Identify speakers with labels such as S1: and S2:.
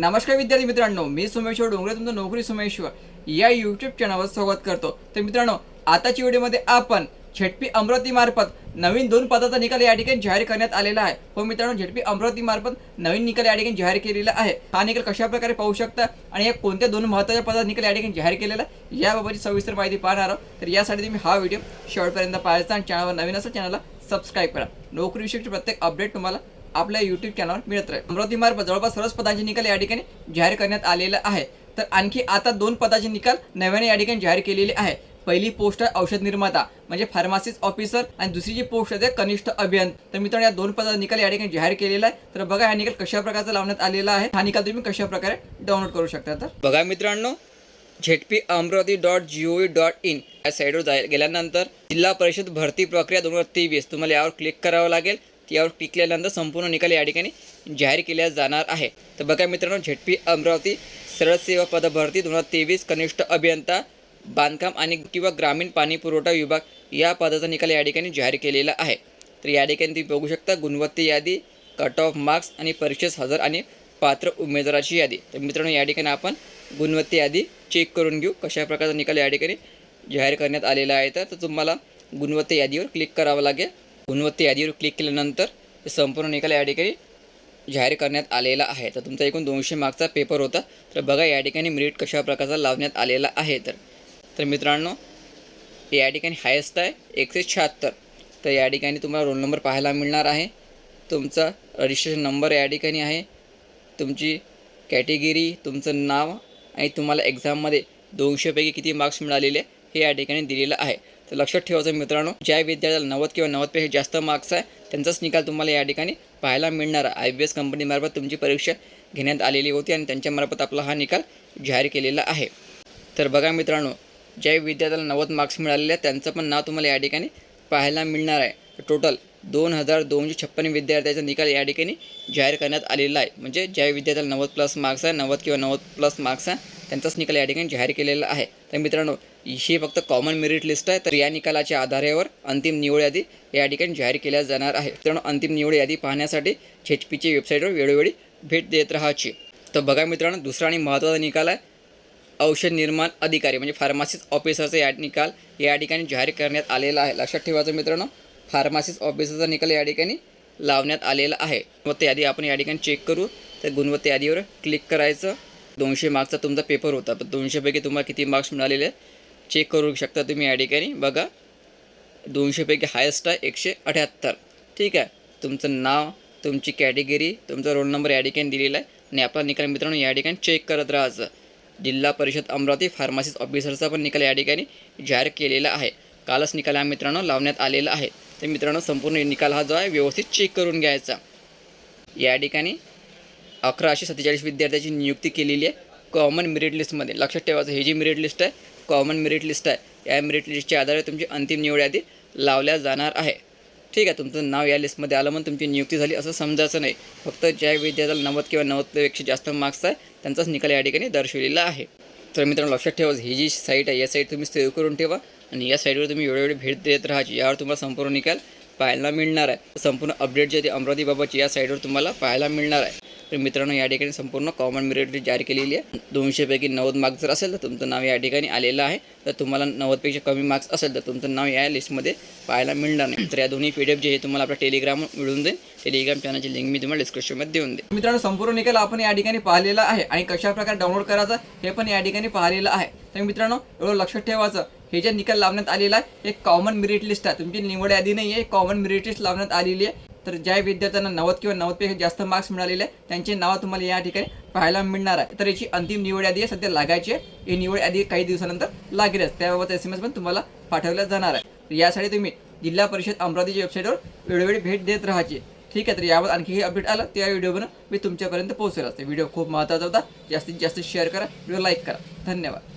S1: नमस्कार विद्यार्थी मित्रांनो मी सोमेश्वर डोंगरे तुमचं नोकरी सोमेश्वर. या यूट्यूब चॅनलवर स्वागत करतो. तर मित्रांनो आताच्या व्हिडिओमध्ये आपण झेडपी अमरावती मार्फत नवीन दोन पदाचा निकाल या ठिकाणी जाहीर करण्यात आलेला आहे. हो मित्रांनो झेडपी अमरावती मार्फत नवीन निकाल या ठिकाणी जाहीर केलेला आहे. हा निकाल कशा प्रकारे पाहू शकता आणि या कोणत्या दोन महत्त्वाच्या पदाचा निकाल या ठिकाणी जाहीर केलेला आहे याबाबतची सविस्तर माहिती पाहणार आहोत. तर यासाठी तुम्ही हा व्हिडिओ शेवटपर्यंत पाहायचा आणि चॅनलवर नवीन असा चॅनलला सबस्क्राईब करा. नोकरीविषयीचे प्रत्येक अपडेट तुम्हाला आपल्या यूट्यूब चॅनलवर मिळत राहील. अमरावती मार्फत जवळपास सर्वच पदांचे निकाल या ठिकाणी जाहीर करण्यात आलेला आहे. तर आणखी आता दोन पदाचे निकाल नव्याने या ठिकाणी जाहीर केलेले आहे. पहिली पोस्ट आहे औषध निर्माता म्हणजे फार्मासिस्ट ऑफिसर आणि दुसरी जी पोस्ट आहे कनिष्ठ अभियंता. तर मित्रांनो या दोन पदाचा निकाल या ठिकाणी जाहीर केलेला आहे. तर बघा हा निकाल कशा प्रकारचा लावण्यात आलेला आहे. हा निकाल तुम्ही कशा प्रकारे डाउनलोड करू शकता? तर बघा मित्रांनो ZP Amravati dot G O V dot in या साईडवर जाय गेल्यानंतर जिल्हा परिषद भरती प्रक्रिया दोन हजार तेवीस. तुम्हाला यावर क्लिक करावं लागेल. यावर क्लिक केल्यानंतर संपूर्ण निकाल या ठिकाणी जाहीर केल्या जाणार आहे. तर बघा मित्रांनो झेडपी अमरावती सरळ सेवा पदभरती दोन हजार तेवीस कनिष्ठ अभियंता बांधकाम आणि किंवा ग्रामीण पाणी पुरवठा विभाग या पदाचा निकाल या ठिकाणी जाहीर केलेला आहे. तर या ठिकाणी तुम्ही बघू शकता गुणवत्ता यादी कट ऑफ मार्क्स आणि परीक्षेस हजर आणि पात्र उमेदवाराची यादी. तर मित्रांनो या ठिकाणी आपण गुणवत्ता यादी चेक करून घेऊ कशा प्रकारचा निकाल या ठिकाणी जाहीर करण्यात आलेला आहे. तर तुम्हाला गुणवत्ता यादीवर क्लिक करावं लागेल. गुणवत्ता यादीवर क्लिक केल्यानंतर संपूर्ण निकाल या ठिकाणी जाहीर करण्यात आलेला आहे. तर तुमचा एकूण दोनशे मार्कचा पेपर होता. तर बघा या ठिकाणी मेरिट कशा प्रकारचा लावण्यात आलेला आहे. तर तर मित्रांनो या ठिकाणी हायेस्ट आहे एकशे शहात्तर. तर या ठिकाणी तुम्हाला रोल नंबर पाहायला मिळणार आहे. तुमचा रजिस्ट्रेशन नंबर या ठिकाणी आहे. तुमची कॅटेगरी तुमचं नाव आणि तुम्हाला एक्झाममध्ये दोनशेपैकी किती मार्क्स मिळालेले हे या ठिकाणी दिलेलं आहे. तर लक्षात ठेवायचं मित्रांनो ज्या विद्यार्थ्याला नव्वद किंवा नव्वदपेक्षा जास्त मार्क्स आहे त्यांचाच निकाल तुम्हाला या ठिकाणी पाहायला मिळणार आहे. आय बी एस कंपनीमार्फत तुमची परीक्षा घेण्यात आलेली होती आणि त्यांच्यामार्फत आपला हा निकाल जाहीर केलेला आहे. तर बघा मित्रांनो ज्या विद्यार्थ्याला नव्वद मार्क्स मिळालेले आहेत त्यांचं पण नाव तुम्हाला या ठिकाणी पाहायला मिळणार आहे. टोटल दोन हजार दोनशे छप्पन्न विद्यार्थ्याचा निकाल या ठिकाणी जाहीर करण्यात आलेला आहे. म्हणजे ज्या विद्यार्थ्याला नव्वद प्लस मार्क्स आहे नव्वद किंवा नव्वद प्लस मार्क्स आहे त्यांचाच निकाल या ठिकाणी जाहीर केलेला आहे. तर मित्रांनो ही फक्त कॉमन मेरिट लिस्ट आहे. तर या निकालाच्या आधारावर अंतिम निवड यादी या ठिकाणी जाहीर केल्या जाणार आहे. मित्रांनो अंतिम निवड यादी पाहण्यासाठी एच वेबसाईटवर वेळोवेळी भेट देत राहायची. तर बघा मित्रांनो दुसरा आणि महत्त्वाचा निकाल आहे. औषध निर्माण अधिकारी म्हणजे फार्मासिस्ट ऑफिसरचा या निकाल या ठिकाणी जाहीर करण्यात आलेला आहे. लक्षात ठेवायचं मित्रांनो फार्मासिस्ट ऑफिसरचा निकाल या ठिकाणी लावण्यात आलेला आहे. गुणवत्ता यादी आपण या ठिकाणी चेक करू. तर गुणवत्ता यादीवर क्लिक करायचं. दोनशे मार्क्सचा तुमचा पेपर होता. तर दोनशेपैकी तुम्हाला किती मार्क्स मिळालेले चेक करू शकता तुम्ही या ठिकाणी. बघा. दोनशेपैकी हायेस्ट आहे एकशे अठ्याहत्तर. ठीक आहे? तुमचं नाव तुमची कॅटेगरी तुमचा रोल नंबर या ठिकाणी दिलेला आहे. आणि आपला निकाल मित्रांनो या ठिकाणी चेक करत राहायचं. जिल्हा परिषद अमरावती फार्मासिस्ट ऑफिसरचा पण निकाल या ठिकाणी जाहीर केलेला आहे. कालच निकाल हा मित्रांनो लावण्यात आलेला आहे. तर मित्रांनो संपूर्ण निकाल हा जो आहे व्यवस्थित चेक करून घ्यायचा. या ठिकाणी अकराशे सत्तेचाळीस विद्यार्थ्याची नियुक्ती केलेली आहे. कॉमन मेरिट लिस्टमध्ये लक्षात ठेवायचं हे जी मेरिट लिस्ट आहे कॉमन मेरिट लिस्ट आहे. या मेरिट लिस्टच्या आधारे तुमची अंतिम निवड यादी लावल्या जाणार आहे. ठीक आहे तुमचं नाव या लिस्टमध्ये आलं म्हणून तुमची नियुक्ती झाली असं समजायचं नाही. फक्त ज्या विद्यार्थ्याला नव्वद किंवा नव्वदपेक्षा जास्त मार्क्स आहे त्यांचाच निकाल या ठिकाणी दर्शवलेला आहे. तर मित्रांनो लक्षात ठेवा ही जी साईट आहे या साईट तुम्ही सेव्ह करून ठेवा आणि या साईटवर तुम्ही वेळोवेळी भेट देत राहायची यावर तुम्हाला संपूर्ण निकाल पाहायला मिळणार आहे. संपूर्ण अपडेट जे ते अमरावतीबाबतची या साईटवर तुम्हाला पाहायला मिळणार आहे. तर मित्रांनो या ठिकाणी संपूर्ण कॉमन मेरिट लिस्ट जाहीर केलेली आहे. दोनशेपैकी नव्वद मार्क्स जर असेल तर तुमचं नाव या ठिकाणी आलेलं आहे. तर तुम्हाला नव्वदपेक्षा कमी मार्क्स असेल तर तुमचं नाव या लिस्टमध्ये पाहायला मिळणार नाही. तर या दोन्ही पी डी एफ जे हे तुम्हाला आपल्या टेलिग्राम मिळून देईल टेलिग्राम चॅनलची लिंक मी तुम्हाला डिस्क्रिप्शनमध्ये देऊन देईन. मित्रांनो संपूर्ण निकाल आपण या ठिकाणी पाहिलेला आहे आणि कशा प्रकारे डाउनलोड करायचा हे पण या ठिकाणी पाहिलेलं आहे. तर मित्रांनो एवढं लक्षात ठेवायचं हे जे निकाल लावण्यात आलेला आहे एक कॉमन मेरिट लिस्ट आहे. तुमची निवड यादी नाही आहे कॉमन मेरिट लिस्ट लावण्यात आलेली आहे. तर ज्या विद्यार्थ्यांना नव्वद किंवा नव्वदपेक्षा जास्त मार्क्स मिळालेले आहे त्यांचे नावं तुम्हाला या ठिकाणी पाहायला मिळणार आहे. तर याची अंतिम निवड यादी आहे सध्या लागायची आहे. ही निवड यादी काही दिवसानंतर लागेलच त्याबाबत एस एम एस पण तुम्हाला पाठवल्या जाणार आहे. यासाठी तुम्ही जिल्हा परिषद अमरावतीच्या वेबसाईटवर वेळोवेळी भेट देत राहायची. ठीक आहे तर यावर आणखी हे अपडेट आलं त्या व्हिडिओवर मी तुमच्यापर्यंत पोहोचेल. असते व्हिडिओ खूप महत्त्वाचा होता. जास्तीत जास्त शेअर करा व्हिडिओ लाईक करा. धन्यवाद.